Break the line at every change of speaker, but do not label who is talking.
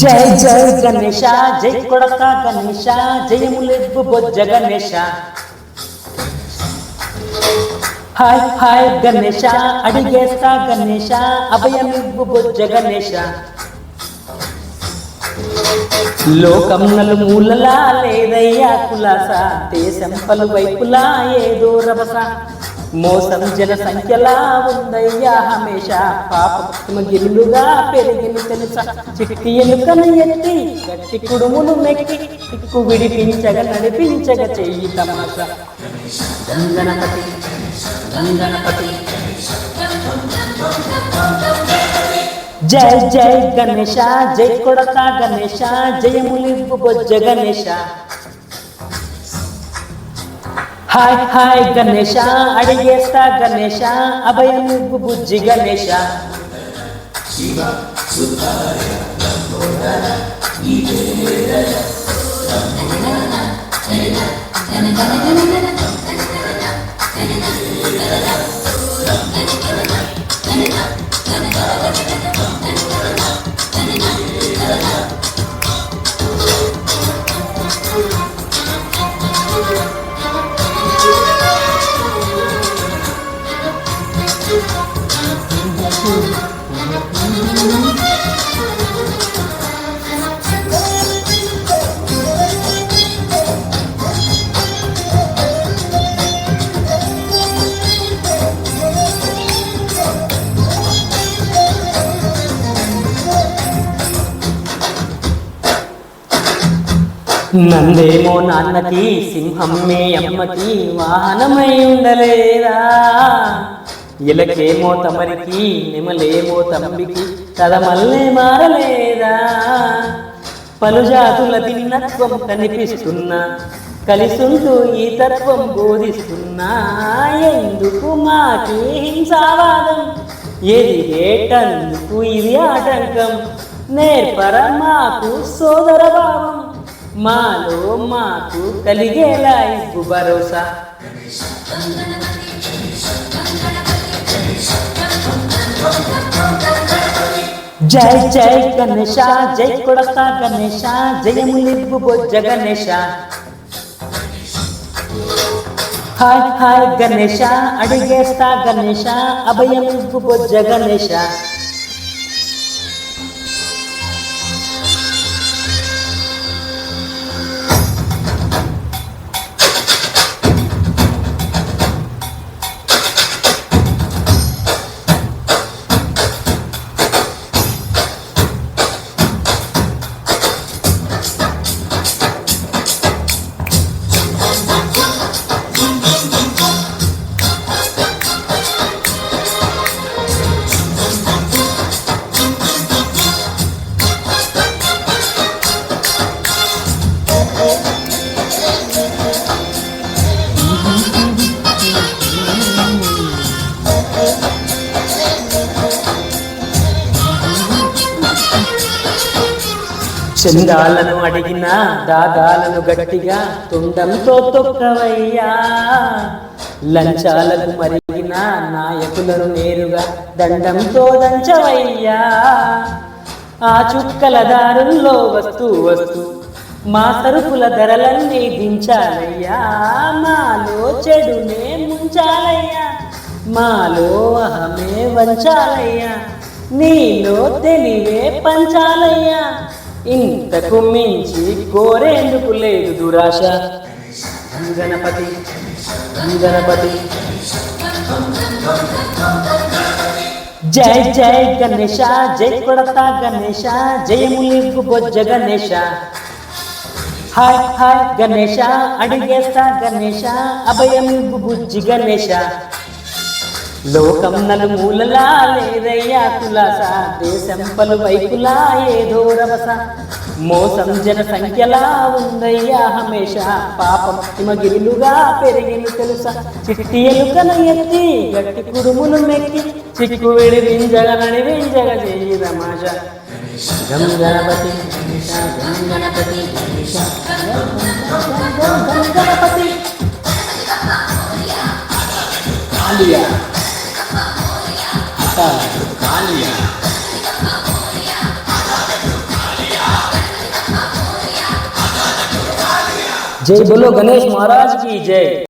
జై జై గణేశ జై కొడక గణేష జయములెవ్వు బొజ్జ గణేశ హాయ్ హాయ్ గణేష అడిగేస్తా గణేష అభయం ఇవ్వు బొజ్జ గణేష లోకం నలుమూలలా లేదయ్యా కులాస దేశం పలు వైపులా ఏదో రభస మోసం జన సంఖ్యలా ఉందయ్యా హమేష. పాప గిల్లుగా పెరిగిన తెలుస. చిట్టి ఎలుకను ఎత్తి గట్టి కుడుములు మెక్కి ఇక్కు విడిపించగ నడిపించగ చెయ్యి తమాష. గంగణపతి గంగణపతి జై జై గణేశ జై కొడత గణేశ జయములివ్వు బొజ్జ గణేశ హాయ్ హాయ్ గణేష అడిగేస్తా గణేష అభయ నువ్వు బుజ్జి గణేష Yeah. నందేమో నాన్నకి సింహమ్మే అమ్మకి వాహనమై ఉండలేదా? ఇలకేమో తమరికి నిమలేమో తమ్మికి తదమల్లే మారలేదా? పలు జాతుల భిన్నత్వం కనిపిస్తున్నా కలిసుంటూ ఈ తత్వం బోధిస్తున్నా ఎందుకు మాకి హింసావాదం? ఎదిగేటందుకు ఇది ఆటంకం? నేర్పర మాకు సోదర భావం మాలో మాకు కలిగేలా ఇవ్వు భరోసా. జై జై గణేష జై కొడక గణేష జయములివ్వు బొజ్జ గణేష హాయ్ హాయ్ గణేష అడిగేస్తా గణేష అభయం అభయమివ్వు బొజ్జ గణేష చందాలను అడిగిన దాదాలను గట్టిగా తుండంతో తొక్కవయ్యా. లంచాలకు మరిగిన నాయకులను నేరుగా దండంతో దంచవయ్యా. ఆ చుక్కల దారుల్లో వస్తూ వస్తూ మా సరుకుల ధరలన్నీ దించాలయ్యా. మాలో చెడునే ముంచాలయ్యా. మాలో అహమే వంచాలయ్యా. నీలో తెలివే పంచాలయ్యా. ఇంతకు మించి కోరేందుకు లేదు దురాశ. గణపతి గణపతి జై జై గణేష జై కొడత గణేష జయములివ్వు బొజ్జ గణేష హాయ్ హాయ్ గణేష అడిగేస్తా గణేష అభయం బుజ్జి గణేష లోకం నలుమూలలా లేదయ్యా కులాస దేశం పలు వైపులా ఏదో రవస. మోసం జన సంఖ్యలా ఉందయ్యా హమేష. పాపం హిమగిరులుగా పెరిగింది తెలుసా? చిట్టి ఎలుకను ఎత్తి గట్టి కుడుములు మెక్కి చిక్కు విడి వింజగనని వింజగ చేయి రమాజ గంగణపతి గణపతి గణేశ, గం आता कालिया जय बोलो गणेश महाराज की जय।